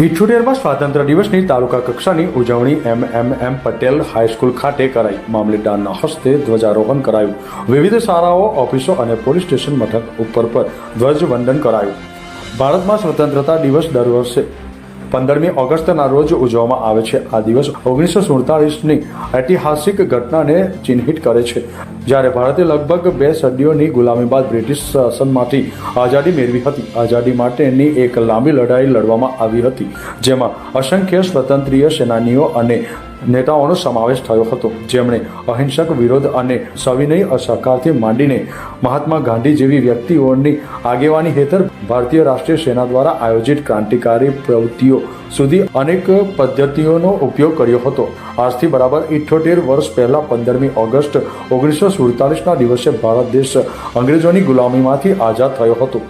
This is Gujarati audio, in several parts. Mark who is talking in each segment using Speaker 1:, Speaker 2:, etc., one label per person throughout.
Speaker 1: ઇઠ્ઠોતેરમાં સ્વાતંત્ર્ય દિવસની તાલુકા કક્ષાની ઉજવણી એમ એમ એમ પટેલ હાઈસ્કૂલ ખાતે કરાઈ. મામલેદારના હસ્તે ધ્વજારોહણ કરાયું. વિવિધ શાળાઓ, ઓફિસો અને પોલીસ સ્ટેશન મથક ઉપર પર ધ્વજવંદન કરાયું. ભારતમાં સ્વતંત્રતા દિવસ દર વર્ષે પંદરમી ઓગસ્ટના રોજ ઉજવવામાં આવે છે. આ દિવસ ઓગણીસો સુડતાલીસની ઐતિહાસિક ઘટનાને ચિહ્નિત કરે છે. જ્યારે ભારતે લગભગ બે સદીઓની ગુલામી બાદ બ્રિટિશ શાસનમાંથી આઝાદી મેળવી હતી. આઝાદી માટેની એક લાંબી લડાઈ લડવામાં આવી હતી, જેમાં અસંખ્ય સ્વતંત્રીય સેનાનીઓ અને નેતાઓનો સમાવેશ થયો હતો. જેમણે અહિંસક વિરોધ અને સવિનય અસહકારથી માંડીને મહાત્મા ગાંધી જેવી વ્યક્તિઓની આગેવાની હેઠળ ભારતીય રાષ્ટ્રીય સેના દ્વારા આયોજિત ક્રાંતિકારી પ્રવૃત્તિઓ સુધી અનેક પદ્ધતિઓનો ઉપયોગ કર્યો હતો. આજથી બરાબર ઇઠ્ઠોતેર વર્ષ પહેલા પંદરમી ઓગસ્ટ ઓગણીસો સુડતાલીસના દિવસે ભારત દેશ અંગ્રેજોની ગુલામીમાંથી આઝાદ થયો હતો.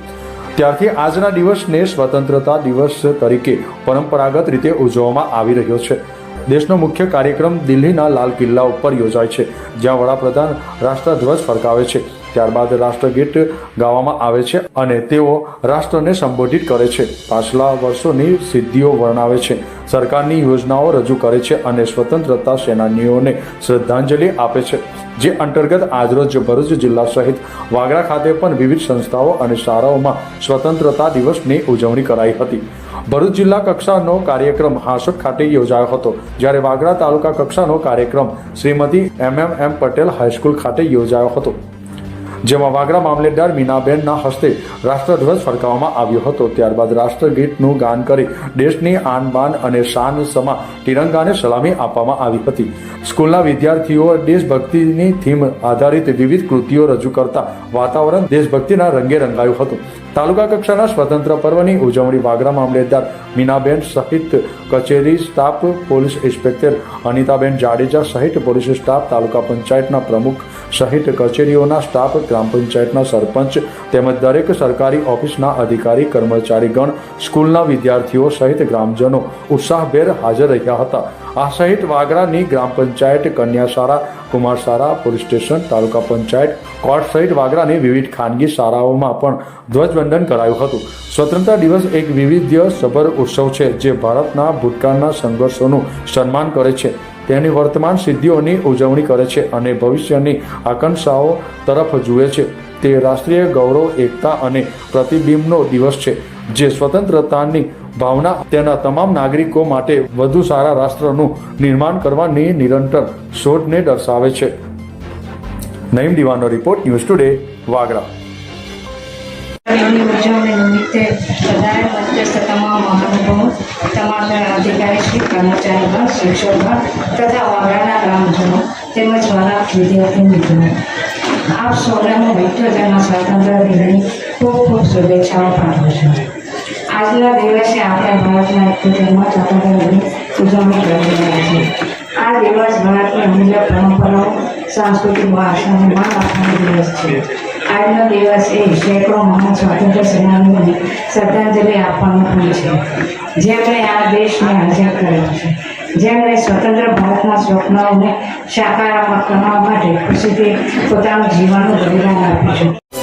Speaker 1: ત્યારથી આજના દિવસને સ્વતંત્રતા દિવસ તરીકે પરંપરાગત રીતે ઉજવવામાં આવી રહ્યો છે. દેશનો મુખ્ય કાર્યક્રમ દિલ્હીના લાલ કિલ્લા ઉપર યોજાય છે જ્યાં વડાપ્રધાન રાષ્ટ્રધ્વજ ફરકાવે છે. ત્યારબાદ રાષ્ટ્રગીત ગાવામાં આવે છે અને તેઓ રાષ્ટ્રને સંબોધિત કરે છે. પાછલા વર્ષોની સિદ્ધિઓ વર્ણવે છે. સરકારની યોજનાઓ રજૂ કરે છે અને સ્વતંત્રતા સેનાનીઓને શ્રદ્ધાંજલિ આપે છે. જે અંતર્ગત આજરોજ ભરૂચ જિલ્લા સહિત વાગરા ખાતે પણ વિવિધ સંસ્થાઓ અને શાળાઓમાં સ્વતંત્રતા દિવસની ઉજવણી કરાઈ હતી. ભરૂચ જિલ્લા કક્ષાનો કાર્યક્રમ હાંસોદ ખાતે યોજાયો હતો, જ્યારે વાગરા તાલુકા કક્ષાનો કાર્યક્રમ Shrimati M M M Patel high school ખાતે યોજાયો હતો. જેમાં વાગરા મામલેદાર મીનાબેનના હસ્તે રાષ્ટ્રધ્વજ ફરકાવવામાં આવ્યો હતો. ત્યારબાદ રાષ્ટ્રગીતનું ગાન કરી દેશની આન બાન અને શાન સમા તિરંગાને સલામી આપવામાં આવી હતી. સ્કૂલના વિદ્યાર્થીઓ દેશભક્તિની થીમ આધારિત વિવિધ કૃતિઓ રજૂ કરતા વાતાવરણ દેશભક્તિના રંગે રંગાયું હતું. તાલુકા કક્ષાના સ્વતંત્ર પર્વની ઉજવણી વાગરા મામલેદાર મીનાબેન સહિત કચેરી staff, police inspector Anitaben Jadeja સહિત પોલીસ સ્ટાફ, તાલુકા પંચાયતના પ્રમુખ સહિત કચેરીઓના સ્ટાફ, ગ્રામ પંચાયતના સરપંચ તેમજ દરેક સરકારી ઓફિસના અધિકારી, કર્મચારીગણ, સ્કૂલના વિદ્યાર્થીઓ સહિત ગ્રામજનો ઉત્સાહભેર હાજર રહ્યા હતા. આ સહિત વાગરાની ગ્રામ પંચાયત, કન્યાશાળા, કુમારશાળા, પોલીસ સ્ટેશન, તાલુકા પંચાયત, કોર્ટ સહિત વાગરાની વિવિધ ખાનગી શાળાઓમાં પણ ધ્વજવંદન કરાયું હતું. સ્વતંત્રતા દિવસ એક વિવિધ્ય સભર ઉત્સવ છે, જે ભારતના ભૂતકાળના સંઘર્ષોનું સન્માન કરે છે. તેની વર્તમાન સિદ્ધિઓની ઉજવણી કરે છે અને ભવિષ્યની આકાંક્ષાઓ તરફ જુએ છે. તે રાષ્ટ્રીય ગૌરવ, એકતા અને પ્રતિબિંબનો દિવસ છે, જે સ્વતંત્રતાની ભાવના તેના તમામ નાગરિકો માટે વધુ સારા રાષ્ટ્રનું નિર્માણ કરવાની નિરંતર શોધને દર્શાવે છે. નઈમ દિવાનો રિપોર્ટ, ન્યૂઝ ટુડે, વાગરા.
Speaker 2: ઉજવણી નિમિત્તે તમામ મહાનુભાવો તમામ અધિકારી શ્રી કર્મચારીગણ શિક્ષકગણ તથા વાગડાના ગ્રામજનો તેમજ મારા વિદ્યાર્થી મિત્રો આપ સૌને હું સ્વતંત્ર સ્વાતંત્ર્ય દિનની ખૂબ ખૂબ શુભેચ્છાઓ પાઠવું છું. આજના દિવસે આપણે ભારતના ઇઠ્યોતેરમાં સ્વાતંત્ર્ય દિનની ઉજવણી કરી રહ્યા છીએ. આ દિવસ ભારતની અમૂલ્ય પરંપરાઓ સાંસ્કૃતિક વારસાને માન આપવાનો દિવસ છે. આજનો દિવસ એ સેંકડો મહાન સ્વાતંત્ર્ય સેનાનીઓને શ્રદ્ધાંજલિ આપવાનો પણ છે. જેમણે આ દેશને આઝાદ કર્યો છે. જેમણે સ્વતંત્ર ભારતના સ્વપ્નોને સાકારમાં કરવા માટે ખુશીથી પોતાનું જીવનનું બલિદાન આપ્યું છે.